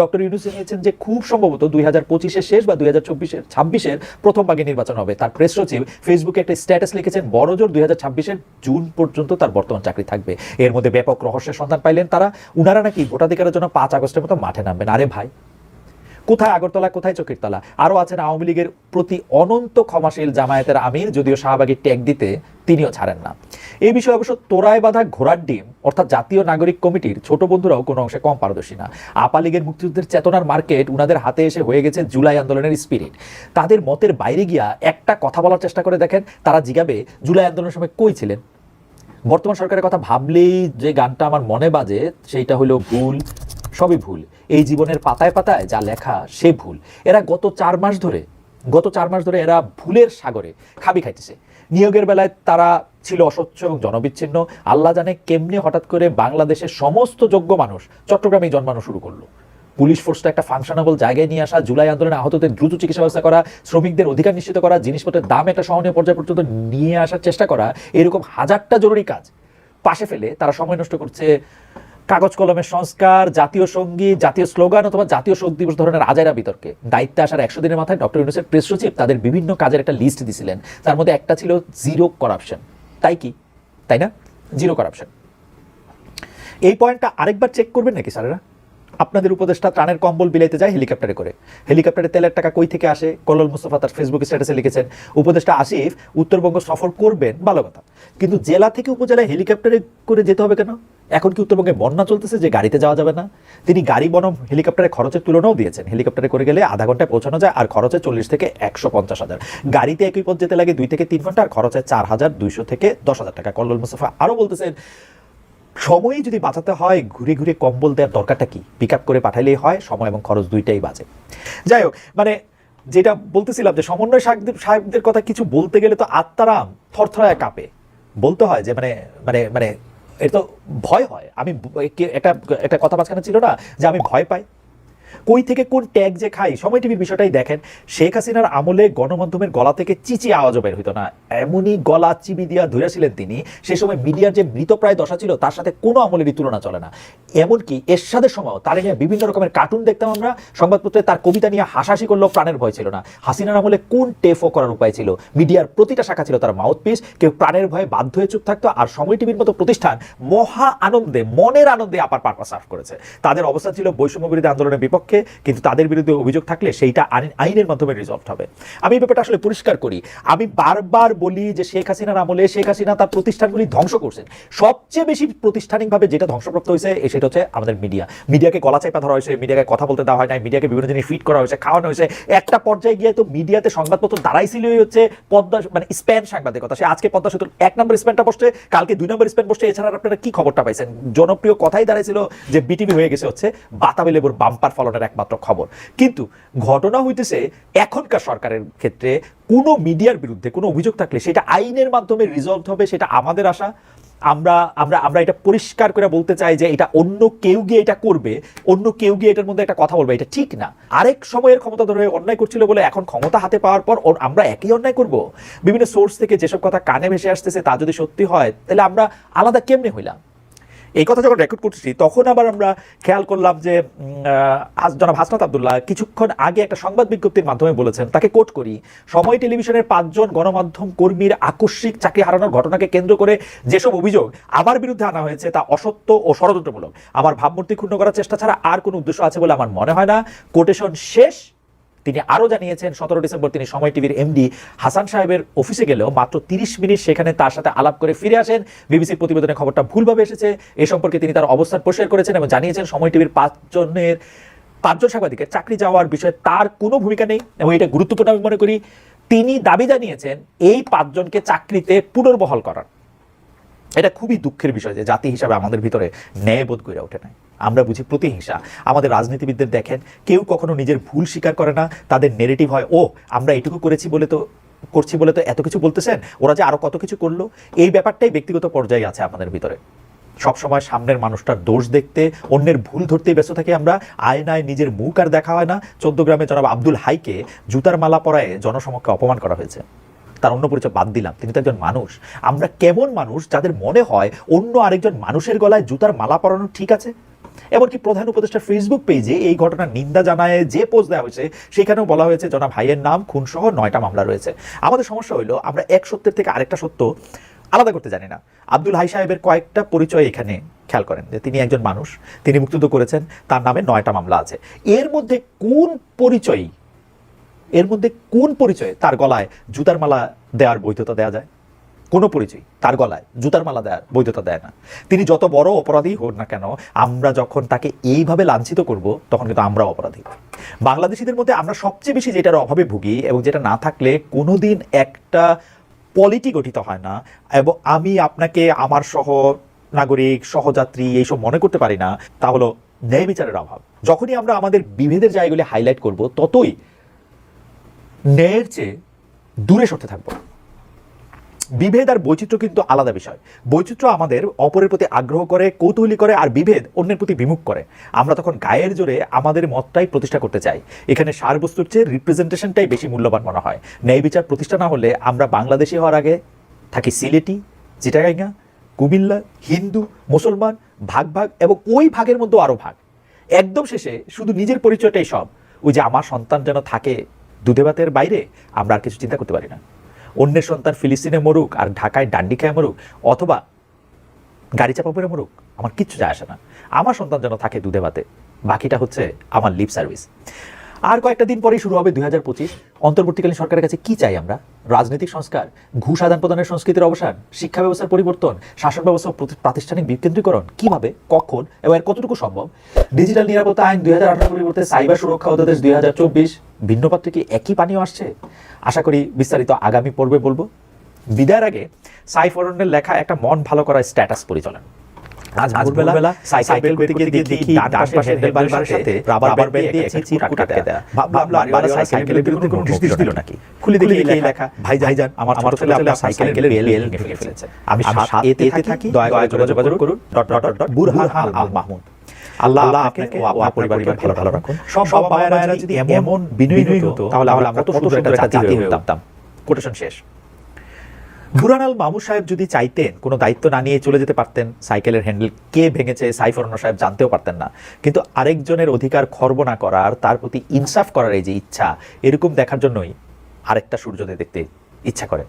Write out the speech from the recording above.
Doctor Yunus জানিয়েছেন যে খুব সম্ভবত দুই হাজার পঁচিশের শেষ বা দুই হাজার চব্বিশের ছাব্বিশের প্রথম ভাগে নির্বাচন হবে। তার প্রেস সচিব ফেসবুকে একটা স্ট্যাটাস লিখেছেন, বড়জোর দুই হাজার ছাব্বিশের জুন পর্যন্ত তার বর্তমান চাকরি থাকবে। এর মধ্যে ব্যাপক রহস্যের সন্ধান পাইলেন তারা। উনারা নাকি ভোটাধিকারের জন্য পাঁচ আগস্টের মতো মাঠে নামবেন। আরে ভাই কোথায় আগরতলা, কোথায় চোখের তলা আরও আছেন আওয়ামী লীগের প্রতি অনন্ত ক্ষমাশীল জামায়াতের আমির, যদিও শাহবাগী ট্যাগ দিতে তিনিও ছাড়েন না। এই বিষয়ে অবশ্য তোরায় বাঁধা ঘোড়ার ডিম, অর্থাৎ জাতীয় নাগরিক কমিটির ছোট বন্ধুরাও কোনো অংশে কম পারদর্শী না। আপা লীগের মুক্তিযুদ্ধের চেতনার মার্কেট উনাদের হাতে এসে হয়ে গেছে জুলাই আন্দোলনের স্পিরিট তাদের মতের বাইরে গিয়া একটা কথা বলার চেষ্টা করে দেখেন, তারা জিগাবে, জুলাই আন্দোলনের সময় কই ছিলেন? বর্তমান সরকারের কথা ভাবলেই যে গানটা আমার মনে বাজে, সেইটা হলো ভুল, সবই ভুল। এই জীবনের পাতায় পাতায় যা লেখা, সে ভুল। এরা গত চার মাস ধরে, গত চার মাস ধরে এরা ভুলের সাগরে খাবি খাইতেছে। নিয়োগের বেলায় তারা ছিল অস্বচ্ছ এবং জনবিচ্ছিন্ন। আল্লাহ জানে কেমনে হঠাৎ করে বাংলাদেশের সমস্ত যোগ্য মানুষ চট্টগ্রামে জন্মানো শুরু করল। পুলিশ ফোর্সটা একটা ফাংশনাবল জায়গায় নিয়ে আসা, জুলাই আন্দোলনে আহতদের দ্রুত চিকিৎসা ব্যবস্থা করা, শ্রমিকদের অধিকার নিশ্চিত করা, জিনিসপত্রের দাম একটা সহনীয় পর্যায় পর্যন্ত নিয়ে আসার চেষ্টা করা, এরকম হাজারটা জরুরি কাজ। পাশে ফেলে তারা সময় নষ্ট করছে কাগজ কলমের সংস্কার, জাতীয় সংগীত, জাতীয় স্লোগান অথবা জাতীয় শোক দিবস ধরনের আজাইরা বিতর্কে। দায়িত্বে আসার একশো দিনের মাথায় ডক্টর ইউনুসের প্রেস সচিব তাদের বিভিন্ন কাজের একটা লিস্ট দিছিলেন। তার মধ্যে একটা ছিল জিরো করাপশন তাই কি? তাই না? জিরো করাপশন এই পয়েন্টটা আরেকবার চেক করবেন নাকি স্যারেরা? আপনাদের উপদেষ্টা ত্রাণের কম্বল বিলাইতে যায় হেলিকপ্টারে করে। হেলিকপ্টারে তেলের টাকা কই থেকে আসে? কল্লোল মুস্তফা তার ফেসবুক স্ট্যাটাসে লিখেছেন। উপদেষ্টা আসিফ, উত্তরবঙ্গ সফর করবেন, ভালো কথা। কিন্তু জেলা থেকে উপজেলায় হেলিকপ্টারে করে যেতে হবে কেন? এখন কি উত্তরবঙ্গে বন্যা চলতেছে যে গাড়িতে যাওয়া যাবে না? তিনি গাড়ি, বনম, হেলিকপ্টারে খরচের তুলনাও দিয়েছেন। হেলিকপ্টারে করে গেলে আধা ঘন্টায় পৌঁছানো যায় আর খরচে চল্লিশ থেকে একশো পঞ্চাশ হাজার। গাড়িতে একই পথ যেতে লাগে দুই থেকে তিন ঘণ্টা আর খরচে চার হাজার দুইশো থেকে দশ হাজার টাকা। কল্লোল মুস্তফা আরও বলতেছেন, সময়ই যদি বাঁচাতে হয়, ঘুরে ঘুরে কম্বল দেওয়ার দরকারটা কি? পিক করে পাঠাইলেই হয়, সময় এবং খরচ দুইটাই বাজে। যাই হোক মানে যেটা বলতেছিলাম যে সমন্বয় সাহেবদের সাহেবদের কথা কিছু বলতে গেলে তো আত্মারাম থরথরায় কাঁপে। বলতে হয় যে মানে মানে মানে এটা তো ভয় হয়। আমি একটা একটা কথা মাঝখানে ছিল না যে আমি ভয় পাই। কই থেকে কোন ট্যাগ যে খাই, সময় টিভির বিষয়টাই দেখেন, শেখ হাসিনার আমলে গণমাধ্যমের গলা থেকে চিচি আওয়াজও বের হইতো না। এমনই গলা চিবি দিয়া ধরেছিলেন তিনি, সে সময় মিডিয়ার যে মৃতপ্রায় দশা ছিল, তার সাথে কোনো আমলেরই তুলনা চলে না। এমনকি এরশাদের সময়ও তার নিয়ে বিভিন্ন রকমের কার্টুন দেখতাম আমরা, সংবাদপত্রে তার কবিতা নিয়ে হাসাহাসি করলেও প্রাণের ভয় ছিল না। হাসিনার আমলে কোন টেফও করার উপায় ছিল? মিডিয়ার প্রতিটা শাখা ছিল তার মাউথপিস কেউ প্রাণের ভয়ে বাধ্য হয়ে চুপ থাকতো, আর সময় টিভির মতো প্রতিষ্ঠান মহা আনন্দে, মনের আনন্দে আপার পারপাস সার্ভ করেছে। তাদের অবস্থা ছিল বৈষম্য বিরোধী আন্দোলনের বিপক্ষে কিন্তু তাদের বিরুদ্ধে অভিযোগ থাকলে সেইটা আইনের মাধ্যমে রিজলভ হবে। আমি ব্যাপারটা আসলে পরিষ্কার করি। আমি বারবার বলি যে শেখ হাসিনার আমলে শেখ হাসিনা তার প্রতিষ্ঠানগুলি ধ্বংস করছেন। সবচেয়ে বেশি প্রতিষ্ঠানিকভাবে যেটা ধ্বংসপ্রাপ্ত হয়েছে সেটা হচ্ছে আমাদের মিডিয়া মিডিয়াকে গলা চাপা ধরা হয়েছে মিডিয়াকে কথা বলতে দেওয়া হয় না মিডিয়াকে বিভিন্ন জিনিস ফিট করা হয়েছে, খাওয়ানো হয়েছে। একটা পর্যায়ে গিয়ে তো মিডিয়াতে সংবাদপত্র দাঁড়াইছিলই হচ্ছে পদ্মা মানে স্প্যান সাংবাদিকতা। সে আজকে পদ্মা সেতুর এক নম্বর স্প্যানটা বসছে, কালকে দুই নম্বর স্প্যান বসছে। এছাড়া আপনারা কি খবরটা পাইছেন? জনপ্রিয় কথাই দাঁড়াইছিল যে বিটিভি হয়ে গেছে হচ্ছে বাতাবি লেবুর বাম্পার ফলনের একমাত্র খবর। কিন্তু ঘটনা হইতেছে এখনকার সরকারের ক্ষেত্রে কোনো মিডিয়ার বিরুদ্ধে কোনো অভিযোগ থাকলে সেটা আইনের মাধ্যমে রিজলভ হবে, সেটা আমাদের আশা। আমরা আমরা আমরা এটা পরিষ্কার করে বলতে চাই যে এটা অন্য কেউ গিয়ে এটা করবে, অন্য কেউ গিয়ে এটার মধ্যে একটা কথা বলবে, এটা ঠিক না। আরেক সময়ের ক্ষমতা ধরে অন্যায় করছিল বলে এখন ক্ষমতা হাতে পাওয়ার পর আমরা একই অন্যায় করব? বিভিন্ন সোর্স থেকে যেসব কথা কানে ভেসে আসতেছে তা যদি সত্যি হয়, তাহলে আমরা আলাদা কেমনে হইলাম? এই কথা যখন রেকর্ড করছি তখন আবার আমরা খেয়াল করলাম যে জনাব হাসনাত আবদুল্লাহ কিছুক্ষণ আগে একটা সংবাদ বিজ্ঞপ্তির মাধ্যমে বলেছেন, তাকে কোট করি, সময় টেলিভিশনের পাঁচজন গণমাধ্যম কর্মীর আকস্মিক চাকরি হারানোর ঘটনাকে কেন্দ্র করে যেসব অভিযোগ আমার বিরুদ্ধে আনা হয়েছে তা অসত্য ও ষড়যন্ত্রমূলক। আমার ভাবমূর্তি ক্ষুণ্ণ করার চেষ্টা ছাড়া আর কোনো উদ্দেশ্য আছে বলে আমার মনে হয় না। কোটেশন শেষ। তিনি আরও জানিয়েছেন, সতেরো ডিসেম্বর তিনি সময় টিভির এমডি হাসান সাহেবের অফিসে গেলেও মাত্র তিরিশ মিনিট সেখানে তার সাথে আলাপ করে ফিরে আসেন। বিবিসির প্রতিবেদনে খবরটা ভুলভাবে এসেছে। এ সম্পর্কে তিনি তার অবস্থান পরিষ্কার করেছেন এবং জানিয়েছেন, সময় টিভির পাঁচজনের, পাঁচজন সাংবাদিকের চাকরি যাওয়ার বিষয়ে তার কোনো ভূমিকা নেই এবং এটা গুরুত্বপূর্ণ আমি মনে করি। তিনি দাবি জানিয়েছেন, এই পাঁচজনকে চাকরিতে পুনর্বহাল করার। এটা খুবই দুঃখের বিষয় যে জাতি হিসাবে আমাদের ভিতরে ন্যায়বোধ গড়ে ওঠে নাই। আমরা বুঝি প্রতিহিংসা। আমাদের রাজনীতিবিদদের দেখেন, কেউ কখনো নিজের ভুল স্বীকার করে না, তাদের নেগেটিভ হয় ও আমরা এটুকু করেছি বলে তো, করছি বলে তো এত কিছু বলতেছেন? ওরা যে আরও কত কিছু করল? এই ব্যাপারটাই ব্যক্তিগত পর্যায়ে আছে আমাদের ভিতরে। সবসময় সামনের মানুষটার দোষ দেখতে, অন্যের ভুল ধরতেই ব্যস্ত থাকি আমরা, আয়নায় নিজের মুখ আর দেখা হয় না। চোদ্দ গ্রামে জনাব আব্দুল হাইকে জুতার মালা পরায় জনসমক্ষে অপমান করা হয়েছে। তার অন্য পরিচয় বাদ দিলাম। তিনি তো একজন মানুষ। আমরা কেমন মানুষ যাদের মনে হয় অন্য আরেকজন মানুষের গলায় জুতার মালা পরানো ঠিক আছে? এমনকি প্রধান উপদেষ্টার ফেসবুক পেজে এই ঘটনার নিন্দা জানায়, যে পোস্ট দেওয়া হয়েছে, সেখানেও বলা হয়েছে, জনাব ভাইয়ের নাম খুনসহ নয়টা মামলা রয়েছে। আমাদের সমস্যা হলো আমরা এক সত্যের থেকে আরেকটা সত্য আলাদা করতে জানি না। আব্দুল হাই সাহেবের কয়েকটা পরিচয় এখানে খেয়াল করেন, যে তিনি একজন মানুষ, তিনি মুক্তিযুদ্ধ করেছেন, তার নামে নয়টা মামলা আছে। এর মধ্যে কোন পরিচয় এর মধ্যে কোন পরিচয়ে তার গলায় জুতার মালা দেওয়ার বৈধতা দেওয়া যায়? কোনো পরিচয়, তার গলায় জুতার মালা দেওয়ার বৈধতা দেয় না। তিনি যত বড় অপরাধী হোক না কেন, আমরা যখন তাকে এইভাবে লাঞ্ছিত করব, তখন কিন্তু আমরা অপরাধী। বাংলাদেশিদের মধ্যে আমরা সবচেয়ে বেশি যেটার অভাবে ভুগি এবং যেটা না থাকলে কোনোদিন একটা পলিটি গঠিত হয় না এবং আমি আপনাকে, আমার সহ নাগরিক, সহযাত্রী এইসব মনে করতে পারি না, তা হলো ন্যায় বিচারের অভাব। যখনই আমরা আমাদের বিভেদের জায়গাগুলি হাইলাইট করব, ততই ন্যায়ের চেয়ে দূরে সরতে থাকব। বিভেদ আর বৈচিত্র্য কিন্তু আলাদা বিষয়। বৈচিত্র্য আমাদের অপরের প্রতি আগ্রহ করে, কৌতূহলী করে আর বিভেদ অন্যের প্রতি বিমুখ করে। আমরা তখন গায়ের জোরে আমাদের মতটাই প্রতিষ্ঠা করতে চাই। এখানে সারবস্তুর চেয়ে রিপ্রেজেন্টেশনটাই বেশি মূল্যবান মনে হয়। ন্যায় বিচার প্রতিষ্ঠা না হলে আমরা বাংলাদেশি হওয়ার আগে থাকি সিলেটি, চিটাগাঙ্গা, কুমিল্লা, হিন্দু, মুসলমান, ভাগ ভাগ এবং ওই ভাগের মধ্যে আরও ভাগ। একদম শেষে শুধু নিজের পরিচয়টাই সব। ওই যে আমার সন্তান যেন থাকে দুধে ভাতের বাইরে আমরা আর কিছু চিন্তা করতে পারি না। অন্যের সন্তান ফিলিস্তিনে মরুক আর ঢাকায় ডান্ডি খায় মরুক অথবা গাড়ি চাপা পরে মরুক, আমার কিচ্ছু যায় আসে না। আমার সন্তান যেন থাকে দুধে ভাতে বাকিটা হচ্ছে আমার লিপ সার্ভিস আর কয়েকটা দিন পরেই শুরু হবে দুই হাজার পঁচিশ। অন্তর্বর্তীকালীন সরকারের কাছে কি চাই আমরা? রাজনৈতিক সংস্কার, ঘুষ আদান প্রদানের সংস্কৃতির অবসান, শিক্ষা ব্যবস্থার পরিবর্তন, শাসন ব্যবস্থা প্রাতিষ্ঠানিক বিকেন্দ্রীকরণ, কীভাবে, কখন, এবং এর কতটুকু সম্ভব? ডিজিটাল নিরাপত্তা আইন দুই হাজার আঠারো পরিবর্তে সাইবার সুরক্ষা অধ্যাদেশ দুই হাজার চব্বিশ ভিন্ন পাত্রে কি একই পানীয় আসছে? আশা করি বিস্তারিত আগামী পর্বে বলব। বিদায়ের আগে সাইফ অরণ্যের লেখা একটা মন ভালো করা স্ট্যাটাস পরিচালন আজ ভোরবেলা সাইকেল করতে দেখি ডান পাশে হ্যান্ডেলবারের সাথে রাবার ব্যান্ড দিয়ে একটা চিরকুট আটকে দেয়া। ভাবলাম বাড়িওয়ালা সাইকেলের বিরুদ্ধে কোনো নোটিশ দিল নাকি? খুলে দেখি এই লেখা। ভাই ভাইজান আমার আমার ছেলে আপনার সাইকেলের বেল বেল ফেলেছে। আমি সাত এতে থাকি দয়া করে যোগাযোগ করুন। Dot dot dot Burhan Al Mahmud. Allah Allah আপনাকে আপনার পরিবারকে ভালো ভালো রাখুন। সব মায়েরা যদি এমন বিনয়ী হতো তাহলে আমরা কত সুন্দর একটা জাতি হয়ে উঠতাম কোটেশন শেষ। বুরানাল মামু সাহেব যদি চাইতেন কোনো দায়িত্ব না নিয়ে চলে যেতে পারতেন সাইকেলের হ্যান্ডেল কে ভেঙেছে সাইফরন্ন সাহেব জানতেও পারতেন না। কিন্তু আরেকজনের অধিকার খর্ব না করার তার প্রতি ইনসাফ করার এই যে ইচ্ছা এরকম দেখার জন্যই আরেকটা সূর্যোদয় দেখতে ইচ্ছা করে।